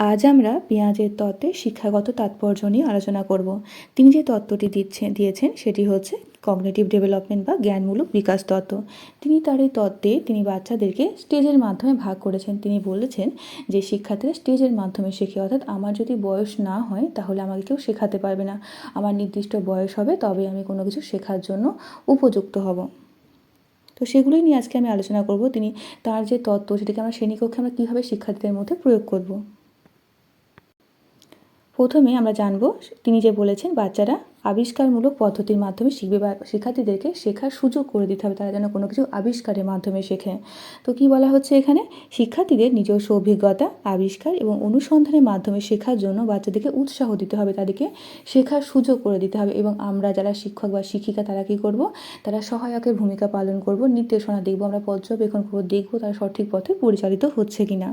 আজ আমরা পেঁয়াজের তত্ত্বের শিক্ষাগত তাৎপর্য নিয়ে আলোচনা করব। তিনি যে তত্ত্বটি দিচ্ছেন দিয়েছেন সেটি হচ্ছে কগনেটিভ ডেভেলপমেন্ট বা জ্ঞানমূলক বিকাশ তত্ত্ব। তিনি তার এই তত্ত্বে তিনি বাচ্চাদেরকে স্টেজের মাধ্যমে ভাগ করেছেন। তিনি বলেছেন যে শিক্ষার্থীরা স্টেজের মাধ্যমে শেখে, অর্থাৎ আমার যদি বয়স না হয় তাহলে আমাকে কেউ শেখাতে পারবে না। আমার নির্দিষ্ট বয়স হবে, তবে আমি কোনো কিছু শেখার জন্য উপযুক্ত হব। তো সেগুলোই নিয়ে আজকে আমি আলোচনা করব। তিনি তার যে তত্ত্ব, সেটাকে আমরা শ্রেণীকক্ষে আমরা কীভাবে শিক্ষার্থীদের মধ্যে প্রয়োগ করব? প্রথমে আমরা জানব তিনি যে বলেছেন বাচ্চারা আবিষ্কারমূলক পদ্ধতির মাধ্যমে শিখবে বা শিক্ষার্থীদেরকে শেখার সুযোগ করে দিতে হবে তারা যেন কোনো কিছু আবিষ্কারের মাধ্যমে শেখে। তো কি বলা হচ্ছে এখানে? শিক্ষার্থীদের নিজস্ব অভিজ্ঞতা, আবিষ্কার এবং অনুসন্ধানের মাধ্যমে শেখার জন্য বাচ্চাদেরকে উৎসাহ দিতে হবে, তাদেরকে শেখার সুযোগ করে দিতে হবে এবং আমরা যারা শিক্ষক বা শিক্ষিকা তারা কী করব? তারা সহায়কের ভূমিকা পালন করব, নির্দেশনা দেখব, আমরা পর্যবেক্ষণ করব, দেখব তারা সঠিক পথে পরিচালিত হচ্ছে কি না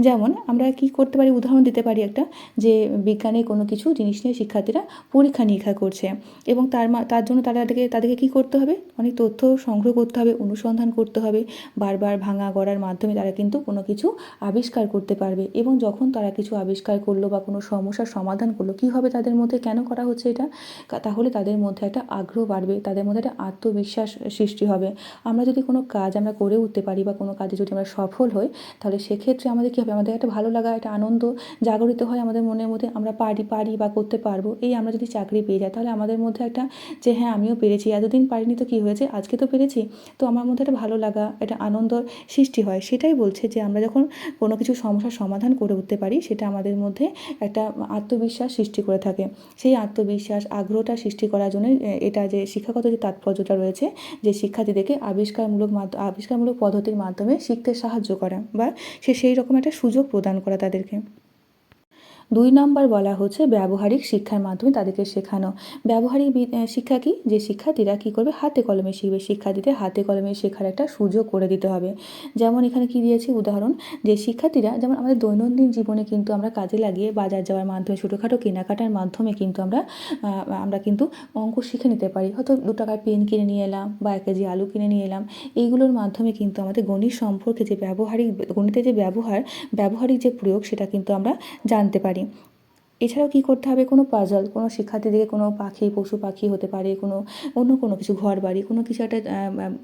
যেমন আমরা কি করতে পারি? উদাহরণ দিতে পারি একটা যে বিজ্ঞানে কোনো কিছু জিনিস নিয়ে শিক্ষার্থীরা পরীক্ষা নিরীক্ষা করছে এবং তার তার জন্য তারা তাদেরকে তাদেরকে কী করতে হবে? অনেক তথ্য সংগ্রহ করতে হবে, অনুসন্ধান করতে হবে, বারবার ভাঙা গড়ার মাধ্যমে তারা কিন্তু কোনো কিছু আবিষ্কার করতে পারবে এবং যখন তারা কিছু আবিষ্কার করল বা কোনো সমস্যার সমাধান করল, কী হবে তাদের মধ্যে, কেন করা হচ্ছে এটা? তাহলে তাদের মধ্যে একটা আগ্রহ বাড়বে, তাদের মধ্যে একটা আত্মবিশ্বাস সৃষ্টি হবে। আমরা যদি কোনো কাজ আমরা করে উঠতে পারি বা কোনো কাজে যদি আমরা সফল হই, তাহলে সেক্ষেত্রে আমাদের কী হবে? আমাদের একটা ভালো লাগা, একটা আনন্দ জাগরিত হয় আমাদের মনের মধ্যে, আমরা পারি পারি বা করতে পারব, এই আমরা যদি চাকরি পেয়ে যাই তাহলে আমাদের মধ্যে একটা যে হ্যাঁ আমিও পেরেছি, এতদিন পারিনি তো কী হয়েছে? আজকে তো পেরেছি। তো আমার মধ্যে একটা ভালো লাগা, একটা আনন্দ সৃষ্টি হয়। সেটাই বলছে যে আমরা যখন কোনো কিছু সমস্যার সমাধান করে উঠতে পারি, সেটা আমাদের মধ্যে একটা আত্মবিশ্বাস সৃষ্টি করে থাকে। সেই আত্মবিশ্বাস, আগ্রহটা সৃষ্টি করার জন্য এটা যে শিক্ষাগত যে তাৎপর্যটা রয়েছে, যে শিক্ষার্থীদেরকে আবিষ্কারমূলক মাধ্যম আবিষ্কারমূলক পদ্ধতির মাধ্যমে শিখতে সাহায্য করা বা সে সেই রকম একটা সুযোগ প্রদান করা তাদেরকে। দুই নম্বর বলা হচ্ছে ব্যবহারিক শিক্ষার মাধ্যমে তাদেরকে শেখানো। ব্যবহারিক শিক্ষা কি? যে শিক্ষার্থীরা কী করবে? হাতে কলমে শিখবে। শিক্ষার্থীদের হাতে কলমে শেখার একটা সুযোগ করে দিতে হবে। যেমন এখানে কি দিয়েছি? উদাহরণ, যে শিক্ষার্থীরা, যেমন আমাদের দৈনন্দিন জীবনে কিন্তু আমরা কাজে লাগিয়ে বাজার যাওয়ার মাধ্যমে, ছোটোখাটো কেনাকাটার মাধ্যমে কিন্তু আমরা আমরা কিন্তু অঙ্ক শিখে নিতে পারি। হয়তো দু টাকার পেন কিনে নিয়ে এলাম বা এক কেজি আলু কিনে নিয়ে এলাম। এইগুলোর মাধ্যমে কিন্তু আমাদের গণিত সম্পর্কে যে ব্যবহারিক, গণিতের যে ব্যবহার, ব্যবহারিক যে প্রয়োগ, সেটা কিন্তু আমরা জানতে পারি। далі. এছাড়াও কী করতে হবে? কোনো পাজল কোনো শিক্ষার্থীদেরকে কোনো পাখি, পশু পাখি হতে পারে, কোনো অন্য কোনো কিছু, ঘর বাড়ি, কোনো কিছু একটা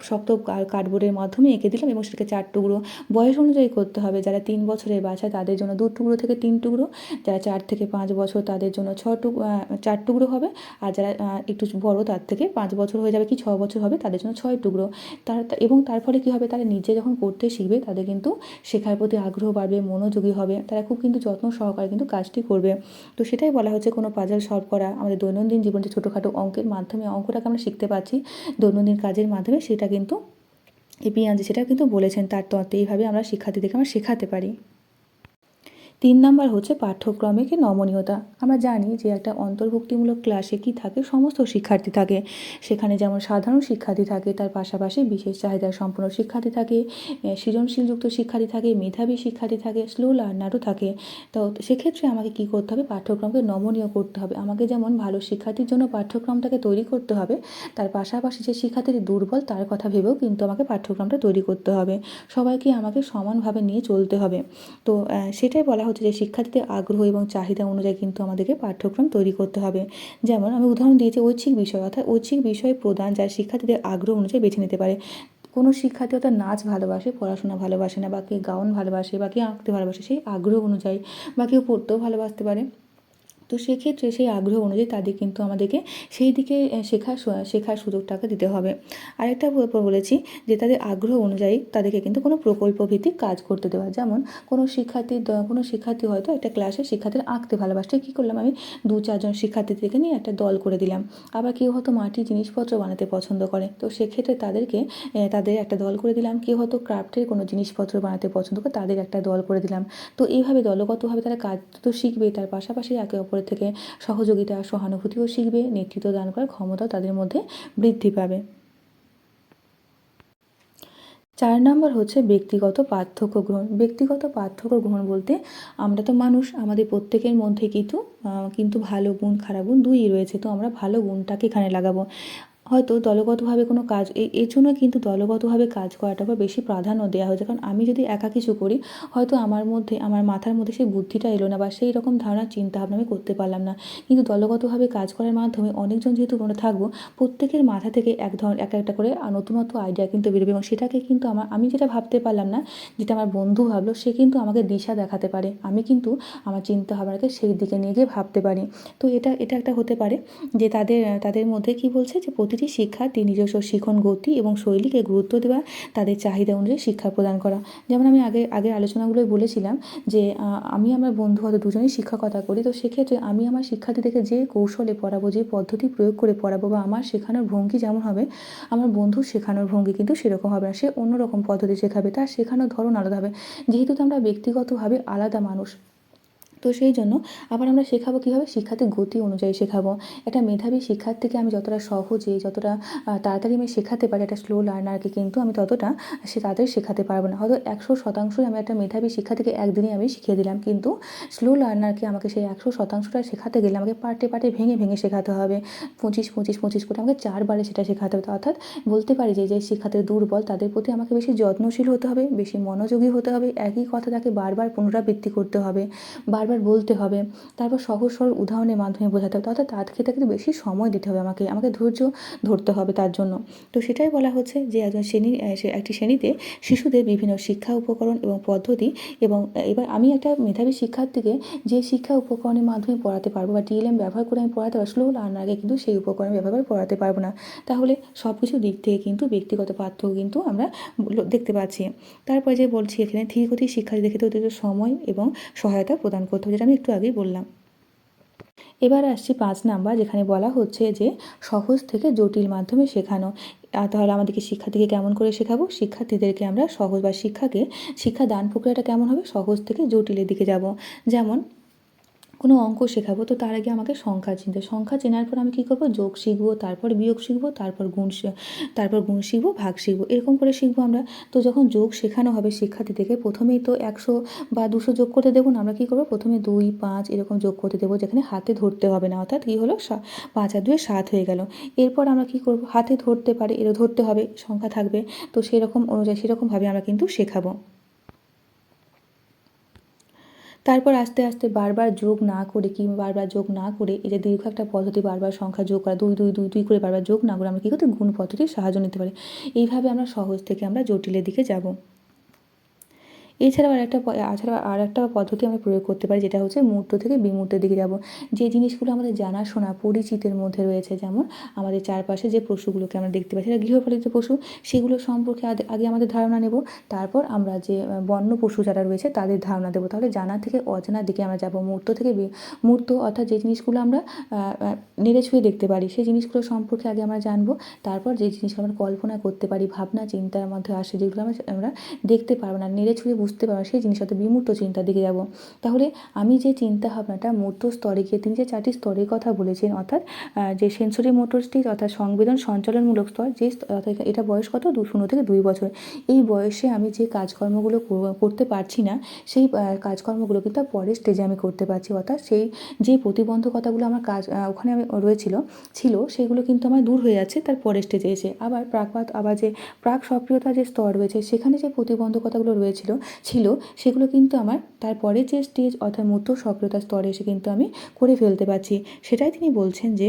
শক্ত কার্ডবোর্ডের মাধ্যমে এঁকে দিলাম এবং সেটাকে চার টুকরো বয়স অনুযায়ী করতে হবে। যারা তিন বছরের বাচ্চা তাদের জন্য দু টুকরো থেকে তিন টুকরো, যারা চার থেকে পাঁচ বছর, তাদের জন্য ছ টুকরো চার টুকরো হবে। আর যারা একটু বড়, তার থেকে পাঁচ বছর হয়ে যাবে কি ছ বছর হবে, তাদের জন্য ছয় টুকরো। তার এবং তার ফলে কী হবে? তারা নিজে যখন করতে শিখবে, তাদের কিন্তু শেখার প্রতি আগ্রহ বাড়বে, মনোযোগী হবে। তারা খুব কিন্তু যত্ন সহকারে কিন্তু কাজটি করবে। তো সেটাই বলা হচ্ছে কোনো পাজল সলভ করা। আমাদের দৈনন্দিন জীবনে যে ছোটোখাটো অঙ্কের মাধ্যমে অঙ্কটাকে আমরা শিখতে পারছি, দৈনন্দিন কাজের মাধ্যমে সেটা কিন্তু এই পিয়াঞ্জি সেটা কিন্তু বলেছেন, তার তত্ত্বে এইভাবে আমরা শিক্ষার্থীদেরকে আমরা শেখাতে পারি। তিন নাম্বার হচ্ছে পাঠ্যক্রমে কি নমনীয়তা। আমরা জানি যে একটা অন্তর্ভুক্তিমূলক ক্লাসে কি থাকে? সমস্ত শিক্ষার্থী থাকে। সেখানে যেমন সাধারণ শিক্ষার্থী থাকে, তার পাশাপাশি বিশেষ চাহিদা সম্পন্ন শিক্ষার্থী থাকে সৃজনশীলযুক্ত শিক্ষার্থী থাকে, মেধাবী শিক্ষার্থী থাকে স্লো লার্নারও থাকে। তো সেক্ষেত্রে আমাকে কি করতে হবে? পাঠ্যক্রমকে নমনীয় করতে হবে। আমাকে যেমন ভালো শিক্ষার্থীর জন্য পাঠ্যক্রমটাকে তৈরি করতে হবে, তার পাশাপাশি যে শিক্ষার্থীর দুর্বল, তার কথা ভেবেও কিন্তু আমাকে পাঠ্যক্রমটা তৈরি করতে হবে। সবাইকে আমাকে সমানভাবে নিয়ে চলতে হবে। তো সেটাই বলা হচ্ছে যে শিক্ষার্থীদের আগ্রহ এবং চাহিদা অনুযায়ী কিন্তু আমাদেরকে পাঠ্যক্রম তৈরি করতে হবে। যেমন আমি উদাহরণ দিয়েছি ঐচ্ছিক বিষয়, অর্থাৎ ঐচ্ছিক বিষয় প্রদান যা শিক্ষার্থীদের আগ্রহ অনুযায়ী বেছে নিতে পারে। কোনো শিক্ষার্থী অর্থাৎ নাচ ভালোবাসে, পড়াশোনা ভালোবাসে না, বা কেউ গাউন ভালোবাসে, বা কেউ আঁকতে ভালোবাসে, সেই আগ্রহ অনুযায়ী, বা কেউ পড়তেও ভালোবাসতে পারে। তো সেক্ষেত্রে সেই আগ্রহ অনুযায়ী তাদের কিন্তু আমাদেরকে সেই দিকে শেখার শেখার সুযোগটাকে দিতে হবে। আরেকটা বলেছি যে তাদের আগ্রহ অনুযায়ী তাদেরকে কিন্তু কোনো প্রকল্প ভিত্তিক কাজ করতে দেওয়া। যেমন কোনো শিক্ষার্থী কোনো শিক্ষার্থী হয়তো একটা ক্লাসে শিক্ষার্থীরা আঁকতে ভালোবাসছে, কী করলাম আমি? দু চারজন শিক্ষার্থীদেরকে নিয়ে একটা দল করে দিলাম। আবার কেউ হয়তো মাটির জিনিসপত্র বানাতে পছন্দ করে। তো সেক্ষেত্রে তাদেরকে তাদের একটা দল করে দিলাম। কেউ হয়তো ক্রাফটের কোনো জিনিসপত্র বানাতে পছন্দ করে, তাদের একটা দল করে দিলাম। তো এইভাবে দলগতভাবে তারা কাজ তো শিখবে, তার পাশাপাশি একে অপর অপরের থেকে সহযোগিতা, সহানুভূতিও শিখবে, নেতৃত্ব দান করার ক্ষমতাও তাদের মধ্যে বৃদ্ধি পাবে। চার নম্বর হচ্ছে ব্যক্তিগত পার্থক্য গ্রহণ। ব্যক্তিগত পার্থক্য গ্রহণ বলতে আমরা তো মানুষ, আমাদের প্রত্যেকের মধ্যে কিন্তু কিন্তু ভালো গুণ, খারাপ গুণ দুই রয়েছে। তো আমরা ভালো গুণটাকে এখানে লাগাবো। হয়তো দলগতভাবে কোনো কাজ এই এর জন্য কিন্তু দলগতভাবে কাজ করাটা বা বেশি প্রাধান্য দেওয়া হয়েছে। কারণ আমি যদি একা কিছু করি, হয়তো আমার মধ্যে, আমার মাথার মধ্যে সেই বুদ্ধিটা এলো না বা সেই রকম ধারণার চিন্তাভাবনা আমি করতে পারলাম না। কিন্তু দলগতভাবে কাজ করার মাধ্যমে অনেকজন যেহেতু আমরা থাকব, প্রত্যেকের মাথা থেকে এক ধরনের এক একটা করে নতুনত্ব আইডিয়া কিন্তু বেরোবে এবং সেটাকে কিন্তু আমার, আমি যেটা ভাবতে পারলাম না, যেটা আমার বন্ধু ভাবলো, সে কিন্তু আমাকে দিশা দেখাতে পারে। আমি কিন্তু আমার চিন্তাভাবনাকে সেই দিকে নিয়ে গিয়ে ভাবতে পারি। তো এটা এটা একটা হতে পারে যে তাদের তাদের মধ্যে কি বলছে যে প্রতিটি শিক্ষার্থী নিজস্ব শিখন গতি এবং শৈলীকে গুরুত্ব দেওয়া, তাদের চাহিদা অনুযায়ী শিক্ষা প্রদান করা। যেমন আমি আগে, আগের আলোচনাগুলোয় বলেছিলাম যে আমি আমার বন্ধু হয়তো দুজনেই শিক্ষকতা করি, তো সেক্ষেত্রে আমি আমার শিক্ষার্থীদেরকে যে কৌশলে পড়াবো, যে পদ্ধতি প্রয়োগ করে পড়াবো বা আমার শেখানোর ভঙ্গি যেমন হবে, আমার বন্ধুর শেখানোর ভঙ্গি কিন্তু সেরকম হবে না। সে অন্য রকম পদ্ধতি শেখাবে, তার শেখানোর ধরন আলাদা হবে। যেহেতু আমরা ব্যক্তিগতভাবে আলাদা মানুষ তো সেই জন্য আবার আমরা শেখাবো কীভাবে শিক্ষার্থীর গতি অনুযায়ী শেখাবো। একটা মেধাবী শিক্ষার্থীকে আমি যতটা সহজে, যতটা তাড়াতাড়ি আমি শেখাতে পারি, একটা স্লো লার্নারকে কিন্তু আমি ততটা সে তাদের শেখাতে পারব না। হয়তো একশো শতাংশই আমি একটা মেধাবী শিক্ষার্থীকে একদিনই আমি শিখিয়ে দিলাম, কিন্তু স্লো লার্নারকে আমাকে সেই একশো শতাংশটা শেখাতে গেলে আমাকে পার্টে পার্টে ভেঙে ভেঙে শেখাতে হবে। পঁচিশ পঁচিশ পঁচিশ করে আমাকে চারবারে সেটা শেখাতে হবে। অর্থাৎ বলতে পারি যে যে শিক্ষার্থী দুর্বল তাদের প্রতি আমাকে বেশি যত্নশীল হতে হবে, বেশি মনোযোগী হতে হবে। একই কথা তাকে বারবার পুনরাবৃত্তি করতে হবে। বারবার বলতে হবে, তারপর সহজ সরল উদাহরণের মাধ্যমে বোঝাতে হবে। অর্থাৎ তার ক্ষেত্রে কিন্তু বেশি সময় দিতে হবে আমাকে আমাকে ধৈর্য ধরতে হবে তার জন্য। তো সেটাই বলা হচ্ছে যে একজন শ্রেণি একটি শ্রেণীতে শিশুদের বিভিন্ন শিক্ষা উপকরণ এবং পদ্ধতি এবং এবার আমি একটা মেধাবী শিক্ষার্থীকে যে শিক্ষা উপকরণের মাধ্যমে পড়াতে পারব বা টিএলএম ব্যবহার করে আমি পড়াতে পারব, স্লো লার্নারকে কিন্তু সেই উপকরণ ব্যবহার করে পড়াতে পারব না। তাহলে সব কিছু দিক থেকে কিন্তু ব্যক্তিগত পার্থক্য কিন্তু আমরা দেখতে পাচ্ছি। তারপরে যে বলছি এখানে ধীরগতি শিক্ষার্থীদের ক্ষেত্রে অতিরিক্ত সময় এবং সহায়তা প্রদান করতে হবে যেটা আমি একটু আগেই বললাম। এবার আসছি পাঁচ নাম্বার, যেখানে বলা হচ্ছে যে সহজ থেকে জটিল মাধ্যমে শেখানো। তাহলে আমাদেরকে শিক্ষার্থীকে কেমন করে শেখাবো? শিক্ষার্থীদেরকে আমরা সহজ বা শিক্ষাকে শিক্ষা দান প্রক্রিয়াটা কেমন হবে? সহজ থেকে জটিলের দিকে যাব। যেমন কোনো অঙ্ক শেখাবো, তো তার আগে আমাকে সংখ্যা চিনতে। সংখ্যা চেনার পর আমি কী করব? যোগ শিখব, তারপর বিয়োগ শিখব, তারপর গুণ তারপর গুণ শিখব, ভাগ শিখব। এরকম করে শিখব আমরা। তো যখন যোগ শেখানো হবে শিক্ষার্থীদেরকে প্রথমেই তো একশো বা দুশো যোগ করতে দেবো না, আমরা কী করব? প্রথমে দুই, পাঁচ এরকম যোগ করতে দেবো, যেখানে হাতে ধরতে হবে না, অর্থাৎ কী হলো? পাঁচ আর দুয়ে সাত হয়ে গেল। এরপর আমরা কী করব? হাতে ধরতে পারি, এরও ধরতে হবে, সংখ্যা থাকবে। তো সেরকম অনুযায়ী, সেরকমভাবে আমরা কিন্তু শেখাবো। তারপর আস্তে আস্তে বারবার যোগ না করে কি বারবার যোগ না করে এই যে দীর্ঘ একটা পদ্ধতি বারবার সংখ্যা যোগ করা, দুই দুই দুই দুই করে বারবার যোগ না করে আমরা কী করতে, গুণ পদ্ধতির সাহায্য নিতে পারি। এইভাবে আমরা সহজ থেকে আমরা জটিলের দিকে যাব। এছাড়াও আর একটা এছাড়াও আর একটা পদ্ধতি আমরা প্রয়োগ করতে পারি, যেটা হচ্ছে মূর্ত থেকে বিমূর্তের দিকে যাব। যে জিনিসগুলো আমাদের জানাশোনা পরিচিতের মধ্যে রয়েছে, যেমন আমাদের চারপাশে যে পশুগুলোকে আমরা দেখতে পাই, সেটা গৃহপালিত পশু, সেগুলো সম্পর্কে আগে আমাদের ধারণা নেব। তারপর আমরা যে বন্য পশু যারা রয়েছে, তাদের ধারণা দেবো। তাহলে জানা থেকে অজানার দিকে আমরা যাব। মূর্ত থেকে মূর্ত অর্থাৎ যে জিনিসগুলো আমরা নেড়ে ছুঁয়ে দেখতে পারি, সেই জিনিসগুলো সম্পর্কে আগে আমরা জানব। তারপর যে জিনিসগুলো আমরা কল্পনা করতে পারি, ভাবনা, চিন্তার মধ্যে আসে, যেগুলো আমরা আমরা দেখতে পারব না, নেড়ে ছুঁয়ে বুঝতে পারব সেই জিনিস হয়তো বিমূর্ত চিন্তার দিকে যাব। তাহলে আমি যে চিন্তা ভাবনাটা মূর্ত স্তরে গিয়ে, তিনি যে চারটি স্তরের কথা বলেছেন, অর্থাৎ যে সেন্সরি মোটর স্টেজ অর্থাৎ সংবেদন সঞ্চালনমূলক স্তর, যে অর্থাৎ এটা বয়স কত? দু, শূন্য থেকে দুই বছর। এই বয়সে আমি যে কাজকর্মগুলো করতে পারছি না, সেই কাজকর্মগুলো কিন্তু পরের স্টেজে আমি করতে পারছি, অর্থাৎ সেই যে প্রতিবন্ধকতাগুলো আমার কাজ ওখানে আমি রয়েছিল, ছিল, সেগুলো কিন্তু আমার দূর হয়ে যাচ্ছে, তার পরের স্টেজে এসে। আবার প্রাকপাত, আবার যে প্রাক সক্রিয়তা যে স্তর রয়েছে, সেখানে যে প্রতিবন্ধকতাগুলো রয়েছিল ছিল, সেগুলো কিন্তু আমার তারপরে যে স্টেজ অর্থাৎ মধ্য সক্রিয়তা স্তরে এসে কিন্তু আমি করে ফেলতে পারছি। সেটাই তিনি বলছেন যে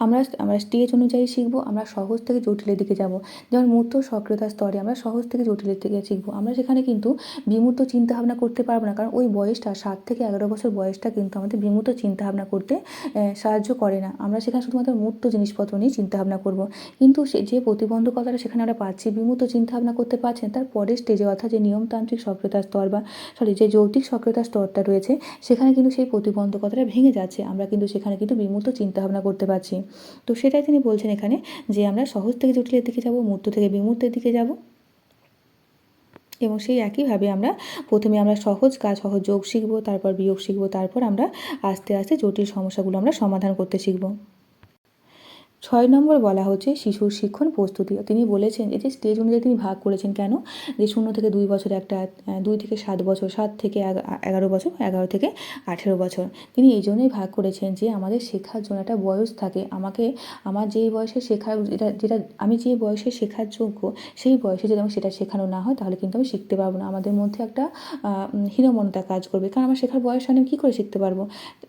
আমরা আমরা স্টেজ অনুযায়ী শিখব, আমরা সহজ থেকে জটিলের দিকে যাব। যেমন মূর্ত সক্রিয়তার স্তরে আমরা সহজ থেকে জটিলের দিকে শিখব। আমরা সেখানে কিন্তু বিমূর্ত চিন্তাভাবনা করতে পারব না, কারণ ওই বয়সটা, সাত থেকে এগারো বছর বয়সটা কিন্তু আমাদের বিমূর্ত চিন্তাভাবনা করতে সাহায্য করে না। আমরা সেখানে শুধুমাত্র মূর্ত জিনিসপত্র নিয়ে চিন্তাভাবনা করব। কিন্তু সে, যে প্রতিবন্ধকতাটা সেখানে আমরা পাচ্ছি, বিমূর্ত চিন্তাভাবনা করতে পারছেন, তার পরের স্টেজে অর্থাৎ যে নিয়মতান্ত্রিক সক্রিয়তার স্তর বা সরি যে যৌতিক সক্রিয়তার স্তরটা রয়েছে, সেখানে কিন্তু সেই প্রতিবন্ধকতাটা ভেঙে যাচ্ছে। আমরা কিন্তু সেখানে কিন্তু বিমূর্ত চিন্তাভাবনা করতে পারছি। তো সেটাই তিনি বলছেন এখানে যে আমরা সহজ থেকে জটিলের দিকে যাব, মূর্ত থেকে বিমূর্তের দিকে যাব। এবং সেই একইভাবে আমরা প্রথমে আমরা সহজ কাজ, সহজ যোগ শিখব, তারপর বিয়োগ শিখব, তারপর আমরা আস্তে আস্তে জটিল সমস্যাগুলো আমরা সমাধান করতে শিখব। ছয় নম্বর বলা হচ্ছে শিশুর শিক্ষণ প্রস্তুতি। তিনি বলেছেন যে স্টেজ অনুযায়ী তিনি ভাগ করেছেন কেন? যে শূন্য থেকে দুই বছর একটা দুই থেকে সাত বছর, সাত থেকে এগারো বছর এগারো থেকে আঠেরো বছর। তিনি এই জন্যই ভাগ করেছেন যে, আমাদের শেখার জন্য একটা বয়স থাকে। আমাকে, আমার যেই বয়সে শেখার, যেটা যেটা আমি যে বয়সে শেখার যোগ্য, সেই বয়সে যদি আমার সেটা শেখানো না হয়, তাহলে কিন্তু আমি শিখতে পারব না। আমাদের মধ্যে একটা হীনমন্যতা কাজ করবে। কারণ আমার শেখার বয়স আমি কী করে শিখতে পারব?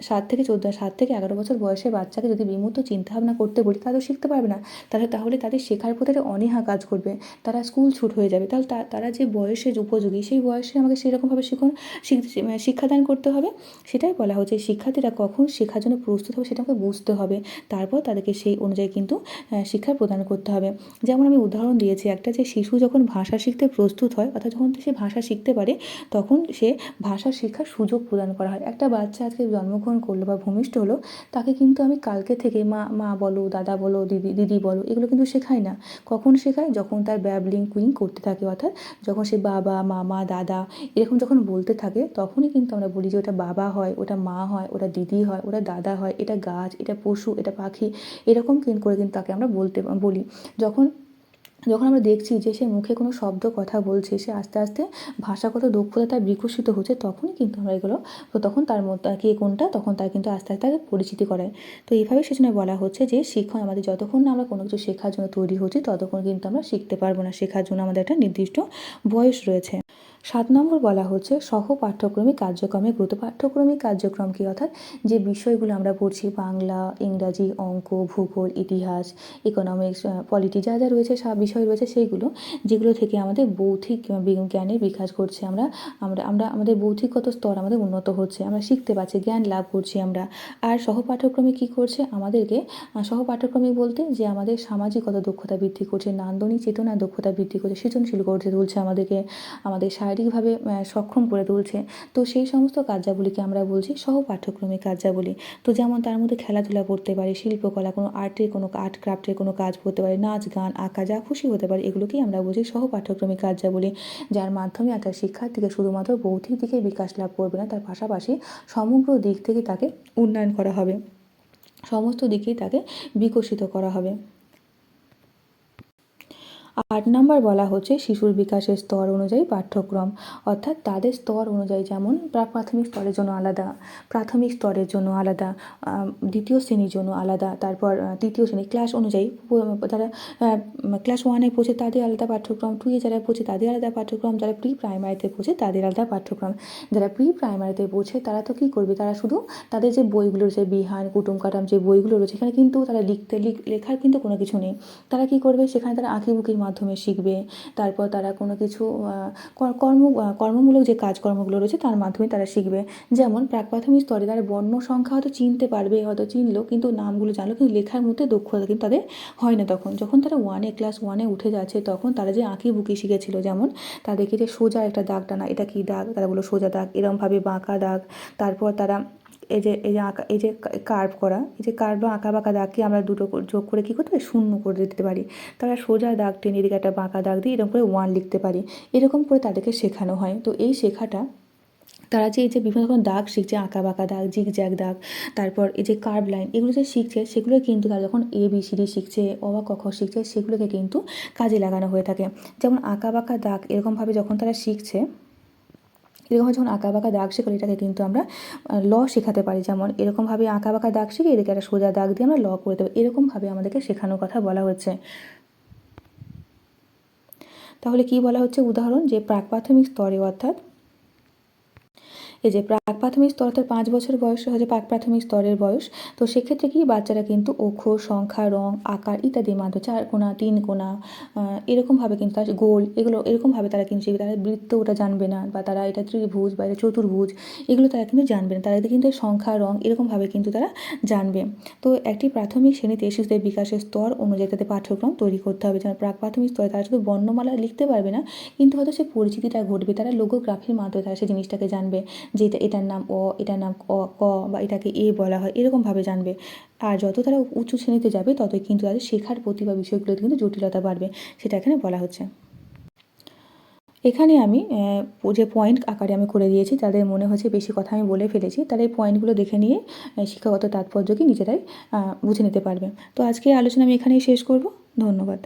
সাত থেকে চোদ্দ, সাত থেকে এগারো বছর বয়সের বাচ্চাকে যদি বিমূর্ত চিন্তাভাবনা করতে বলি তারা তো শিখতে পারবে না, তারা তাহলে তাদের শেখার প্রতি একটা অনীহা কাজ করবে। তারা স্কুল ছুট হয়ে যাবে। তাহলে তারা যে বয়সে উপযোগী, সেই বয়সে আমাকে সেরকমভাবে শিখন, শিখ- শিক্ষাদান করতে হবে। সেটাই বলা হচ্ছে, শিক্ষার্থীরা কখন শেখার জন্য প্রস্তুত হবে সেটা আমাকে বুঝতে হবে। তারপর তাদেরকে সেই অনুযায়ী কিন্তু শিক্ষা প্রদান করতে হবে। যেমন আমি উদাহরণ দিয়েছি, একটা যে শিশু যখন ভাষা শিখতে প্রস্তুত হয়, অর্থাৎ যখন সে ভাষা শিখতে পারে, তখন সে ভাষা শিক্ষার সুযোগ প্রদান করা হয়। একটা বাচ্চা আজকে জন্মগ্রহণ করল বা ভূমিষ্ঠ হলো, তাকে কিন্তু আমি কালকে থেকে মা মা বলো, দাদা বলো, দিদি দিদি বলো, এগুলো কিন্তু শেখায় না। কখন শেখায়? যখন তার ব্যাবলিং কুইং করতে থাকে, অর্থাৎ যখন সে বাবা, মামা, দাদা এরকম যখন বলতে থাকে, তখনই কিন্তু আমরা বলি যে ওটা বাবা হয়, ওটা মা হয়, ওটা দিদি হয়, ওটা দাদা হয়, এটা গাছ, এটা পশু, এটা পাখি, এরকম করে কিন্তু তাকে আমরা বলতে, বলি। যখন যখন আমরা দেখছি যে সে মুখে কোনো শব্দ কথা বলছে, সে আস্তে আস্তে ভাষাগত দক্ষতা তার বিকশিত হচ্ছে, তখনই কিন্তু আমরা এগুলো, তো তখন তার মধ্যে কে কোনটা, তখন তার কিন্তু আস্তে আস্তে তাকে পরিচিতি করায়। তো এইভাবে সেজন্য বলা হচ্ছে যে শিক্ষণ আমাদের যতক্ষণ না আমরা কোনো কিছু শেখার জন্য তৈরি হচ্ছি, ততক্ষণ কিন্তু আমরা শিখতে পারব না, শেখার জন্য আমাদের একটা নির্দিষ্ট বয়স রয়েছে। সাত নম্বর বলা হচ্ছে, সহ পাঠ্যক্রমিক কার্যক্রমে গুরুত্ব পাঠ্যক্রমিক কার্যক্রম কি? অর্থাৎ যে বিষয়গুলো আমরা পড়ছি, বাংলা, ইংরাজি, অঙ্ক, ভূগোল, ইতিহাস ইকোনমিক্স পলিটি যা যা রয়েছে সব বিষয় রয়েছে সেইগুলো, যেগুলো থেকে আমাদের বৌদ্ধিক জ্ঞানের বিকাশ করছে আমরা আমরা আমরা, আমাদের বৌদ্ধিকগত স্তর আমাদের উন্নত হচ্ছে, আমরা শিখতে পারছি, জ্ঞান লাভ করছি আমরা। আর সহপাঠ্যক্রমিক কী করছে? আমাদেরকে সহপাঠ্যক্রমিক বলতে যে আমাদের সামাজিকতা দক্ষতা বৃদ্ধি করছে, নান্দনিক চেতনা দক্ষতা বৃদ্ধি করছে, সৃজনশীল করতে তুলছে আমাদেরকে, আমাদের শারীরিকভাবে সক্ষম করে তুলছে। তো সেই সমস্ত কার্যাবলীকে আমরা বলছি সহ পাঠ্যক্রমিক কার্যাবলী। তো যেমন তার মধ্যে খেলাধুলা করতে পারে, শিল্পকলা, কোনো আর্টের, কোনো আর্ট, ক্রাফটের কোনো কাজ করতে পারে, নাচ, গান, আঁকা, যা খুশি হতে পারে, এগুলোকেই আমরা বলছি সহ পাঠ্যক্রমিক কার্যাবলী। যার মাধ্যমে একটা শিক্ষার্থীকে শুধুমাত্র বৌদ্ধিক দিকে বিকাশ লাভ করবে না, তার পাশাপাশি সমগ্র দিক থেকে তাকে উন্নয়ন করা হবে। সমস্ত দিকেই তাকে বিকশিত করা হবে। আট নম্বর বলা হচ্ছে শিশুর বিকাশের স্তর অনুযায়ী পাঠ্যক্রম, অর্থাৎ তাদের স্তর অনুযায়ী যেমন প্রা- প্রাথমিক স্তরের জন্য আলাদা, প্রাথমিক স্তরের জন্য আলাদা দ্বিতীয় শ্রেণির জন্য আলাদা, তারপর তৃতীয় শ্রেণি ক্লাস অনুযায়ী যারা ক্লাস ওয়ানে পড়ছে তাদের আলাদা পাঠ্যক্রম টুয়ে যারা পড়ছে তাদের আলাদা পাঠ্যক্রম, যারা প্রি প্রাইমারিতে পড়ছে তাদের আলাদা পাঠ্যক্রম। যারা প্রি প্রাইমারিতে পৌঁছে তারা তো কী করবে? তারা শুধু তাদের যে বইগুলো রয়েছে বিহান, কুটুম, কাটাম যে বইগুলো রয়েছে, এখানে কিন্তু তারা লিখতে, লিখ, লেখার কিন্তু কোনো কিছু নেই। তারা কী করবে? সেখানে তারা আঁকিবুকির মাধ্যমে শিখবে, তারপর তারা কোনো কিছু কর্ম কর্মমূলক যে কাজকর্মগুলো রয়েছে তার মাধ্যমে তারা শিখবে। যেমন প্রাক প্রাথমিক স্তরে তারা বর্ণ সংখ্যা হয়তো চিনতে পারবে, হয়তো চিনলো, কিন্তু নামগুলো জানলো, কিন্তু লেখার মধ্যে দক্ষতা কিন্তু তাদের হয় না তখন। যখন তারা ওয়ানে ক্লাস ওয়ানে উঠে যাচ্ছে, তখন তারা যে আঁকি বুকি শিখেছিল, যেমন তাদেরকে যে সোজা একটা দাগ টানা, এটা কি দাগ? তারা বলো সোজা দাগ, এরমভাবে বাঁকা দাগ। তারপর তারা এই যে এই যে আঁকা, এই যে কার্ভ করা, এই যে কার্ভ আঁকা বাঁকা দাগকে আমরা দুটো যোগ করে কী করতে পারি? শূন্য করে দিতে পারি। তারা সোজা দাগ টেনে এদিকে একটা বাঁকা দাগ দিয়ে এরকম করে ওয়ান লিখতে পারি। এরকম করে তাদেরকে শেখানো হয়। তো এই শেখাটা তারা যে, এই যে বিভিন্ন রকম দাগ শিখছে, আঁকা বাঁকা দাগ জিগ জ্যাগ দাগ, তারপর এই যে কার্ভ লাইন এগুলো যে শিখছে, সেগুলো কিন্তু তারা যখন এ বি সি ডি শিখছে, অ বা ক, খ শিখছে, সেগুলোকে কিন্তু কাজে লাগানো হয়ে থাকে। যেমন আঁকা বাঁকা দাগ এরকমভাবে যখন তারা শিখছে এরকম যখন আঁকা বাঁকা দাগ শেখাল, এটাকে কিন্তু আমরা ল শেখাতে পারি। যেমন এরকমভাবে আঁকা বাঁকা দাগ শিখে এদিকে একটা সোজা দাগ দিয়ে আমরা ল করে দেবো। এরকমভাবে আমাদেরকে শেখানোর কথা বলা হচ্ছে। তাহলে কি বলা হচ্ছে? উদাহরণ, যে প্রাক প্রাথমিক স্তরে অর্থাৎ এই যে প্রাক প্রাথমিক স্তর অর্থাৎ পাঁচ বছর বয়স হচ্ছে প্রাক প্রাথমিক স্তরের বয়স। তো সেক্ষেত্রে কি বাচ্চারা কিন্তু অক্ষর, সংখ্যা, রং, আকার ইত্যাদির মাধ্যমে চার কোনা তিন কোনা এরকমভাবে কিন্তু তার গোল এগুলো এরকমভাবে তারা কিন্তু তারা বৃত্ত ওটা জানবে না বা তারা এটা ত্রিভুজ বা এটা চতুর্ভুজ এগুলো তারা কিন্তু জানবে না। তারা কিন্তু সংখ্যা, রং এরকমভাবে কিন্তু তারা জানবে। তো একটি প্রাথমিক শ্রেণীতে শিশুদের বিকাশের স্তর অনুযায়ী তাদের পাঠ্যক্রম তৈরি করতে হবে। যেমন প্রাক প্রাথমিক স্তরে তারা শুধু বর্ণমালা লিখতে পারবে না, কিন্তু হয়তো সে পরিচিতিটা ঘটবে, তারা লোগোগ্রাফির মাধ্যমে তারা সেই জিনিসটাকে জানবে। যে এটা, এটার নাম অ, এটার নাম অ ক বা এটাকে এ বলা হয় এরকমভাবে জানবে। আর যত তারা উঁচু শ্রেণীতে যাবে, ততই কিন্তু তাদের শেখার প্রতি বা বিষয়গুলোতে কিন্তু জটিলতা বাড়বে, সেটা এখানে বলা হচ্ছে। এখানে আমি যে পয়েন্ট আকারে আমি করে দিয়েছি, তাদের মনে হচ্ছে বেশি কথা আমি বলে ফেলেছি, তারা এই পয়েন্টগুলো দেখে নিয়ে শিক্ষাগত তাৎপর্য কি নিজেরাই বুঝে নিতে পারবে। তো আজকে আলোচনা আমি এখানেই শেষ করব। ধন্যবাদ।